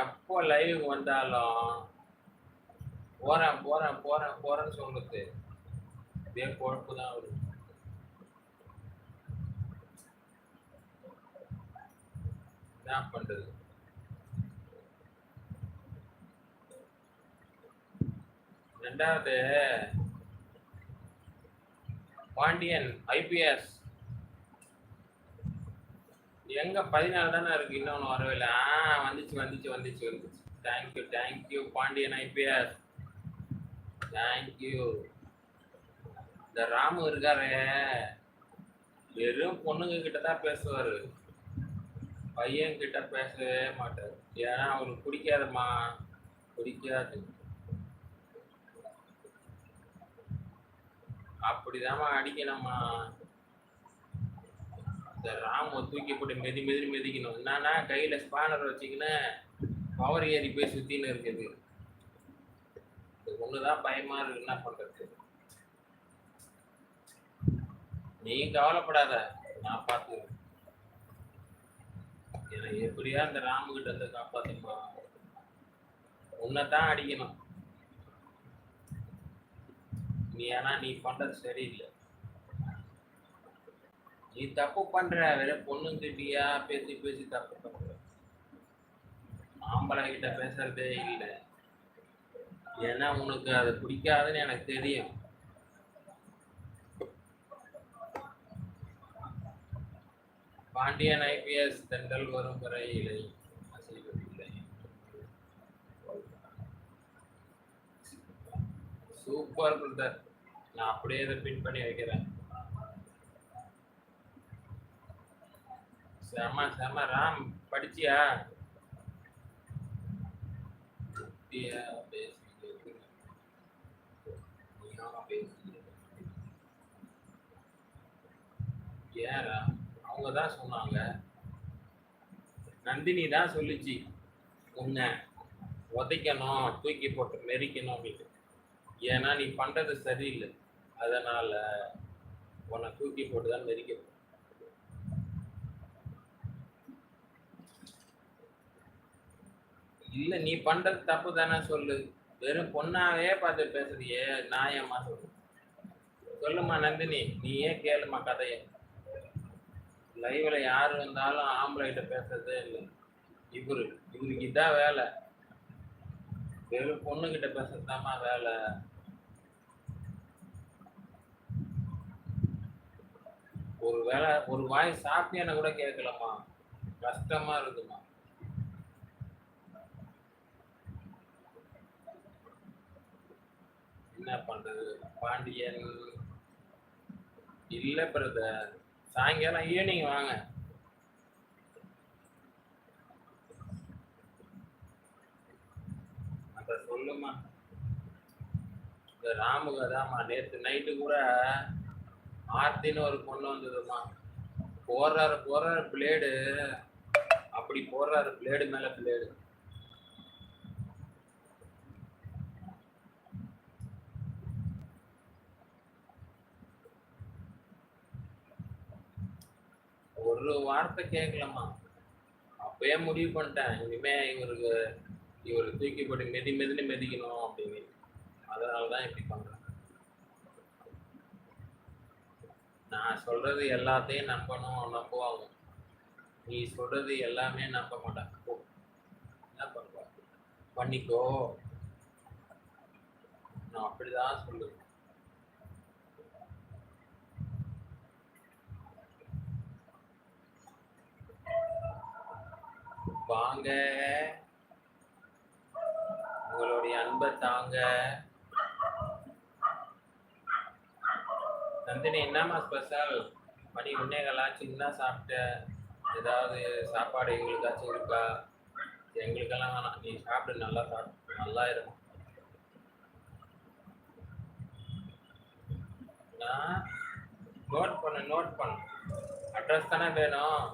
எப்போ லைவ் வந்தாலும் போறேன் போறேன் போறேன் போறேன்னு சொல்லுது. இதே குழப்பு தான் வருது என்ன பண்றது? ரெண்டாவது பாண்டியன் ஐபிஎஸ் எங்க பதினாலு தானே இருக்கு? இன்னொன்னு வரவே இல்லை ஆ வந்துச்சு வந்துச்சு வந்துச்சு வந்துச்சு. Thank you thank you Pandian IPS thank you இந்த ராமு இருக்காரு. வெறும் பொண்ணுங்க கிட்ட தான் பேசுவார். பையன் கிட்ட பேசவே மாட்டார். ஏன்னா அவருக்கு பிடிக்காதுமா பிடிக்காது அப்படிதாம்மா அடிக்கணும்மா. இந்த ராம தூக்கி போட்டு மெதி மெதி மெதிக்கணும். என்னன்னா கையில ஸ்பானர் வச்சிங்கன்னா பவர் ஏறி போய் சுத்தின்னு இருக்குது. இது ஒண்ணுதான் பயமா இருக்கு. என்ன பண்றது? நீ கவலைப்படாத. நான் பார்த்துக்கிறேன். எனக்கு எப்படியா இந்த ராமு கிட்ட இருந்து உன்னை தான் அடிக்கணும். நீ ஏன்னா நீ பண்றது சரியில்லை. நீ தப்பு பண்ற வெறும் பொண்ணுங்கிட்டியா பேசி பேசி தப்பு பண்ற. ஆம்பளை கிட்ட பேசுறதே இல்லை. ஏன்னா உனக்கு அது பிடிக்காதுன்னு எனக்கு தெரியும். பாண்டியன் ஐபிஎஸ் தென்றல் வரும் வரை இலை அசைவதில்லை. சூப்பர் பிரதர் நான் அப்படியே இதை பின் பண்ணி வைக்கிறேன். செம செம ராம் படிச்சியா? ஏரா அவங்க தான் சொன்னாங்க. நந்தினி தான் சொல்லிச்சு. உன்னை உதைக்கணும் தூக்கி போட்டு மெரிக்கணும் அப்படின்னு. ஏன்னா நீ பண்றது சரியில்லை. அதனால உன்னை தூக்கி போட்டு தான் மெரிக்க இல்ல நீ பண்றது தப்பு தானே சொல்லு. வெறும் பொண்ணாவே பார்த்து பேசுறியே நாயம்மா சொல்லு சொல்லுமா நந்தினி நீ ஏன் கேளுமா கதையை? லைவ்ல யார் வந்தாலும் ஆம்பளை கிட்ட பேசுறதே இல்லை. இவரு இவருக்கு இதான் வேலை. வெறும் பொண்ணுகிட்ட பேசுறதாமா வேலை. ஒரு வேலை ஒரு வாய் சாப்பிட்டியான கூட கேட்கலம்மா. கஷ்டமா இருக்குமா என்ன பண்றது? பாண்டியன் இல்ல பிரதர் சாயங்காலம் ஈவினிங் வாங்க. அத சொல்லுமா? இந்த ராமுகதாம்மா நேத்து நைட்டு கூட ஆர்த்தின்னு ஒரு பொண்ணு வந்ததுமா. போடுறாரு போடுறாரு பிளேடு அப்படி போடுறாரு பிளேடு மேல பிளேடு ஒரு வார்த்தை கேட்கலம்மா அப்பயே முடிவு பண்ணிட்டேன். இனிமே இவருக்கு இவருக்கு தூக்கி போட்டு மெதி மெதினு மெதிக்கணும் அப்படின்னு. அதனால தான் இப்படி பண்றேன். நான் சொல்றது எல்லாத்தையும் நம்பணும் நம்புவாங்க. நீ சொல்றது எல்லாமே நம்ப மாட்டாங்க போ. என்ன பண்ணுவா பண்ணிக்கோ. நான் அப்படிதான் சொல்லுவேன். வாங்க. உங்களுடைய அன்பை தாங்க. நந்தினி என்னம்மா ஸ்பெஷல் மணி ஒன்னேகளாச்சும் சின்ன சாப்பிட்ட ஏதாவது சாப்பாடு எங்களுக்காச்சும் இருக்கா? எங்களுக்கெல்லாம் வேணாம். நீ சாப்பிடு நல்லா சாப்பிடு நல்லா இருக்கும் நான் நோட் பண்ணு நோட் பண்ணு. அட்ரஸ் தானே வேணும்.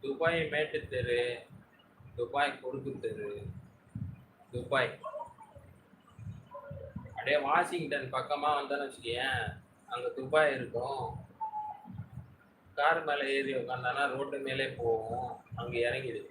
துபாய் மேட்டு தெரு துபாய் கொடுக்கு தெரு துபாய். அப்படியே வாஷிங்டன் பக்கமாக வந்தாலும் வச்சுக்கேன் அங்கே துபாய் இருக்கும். கார் மேலே ஏறி உட்காந்தானா ரோட்டு மேலே போகும் அங்கே இறங்கிடுது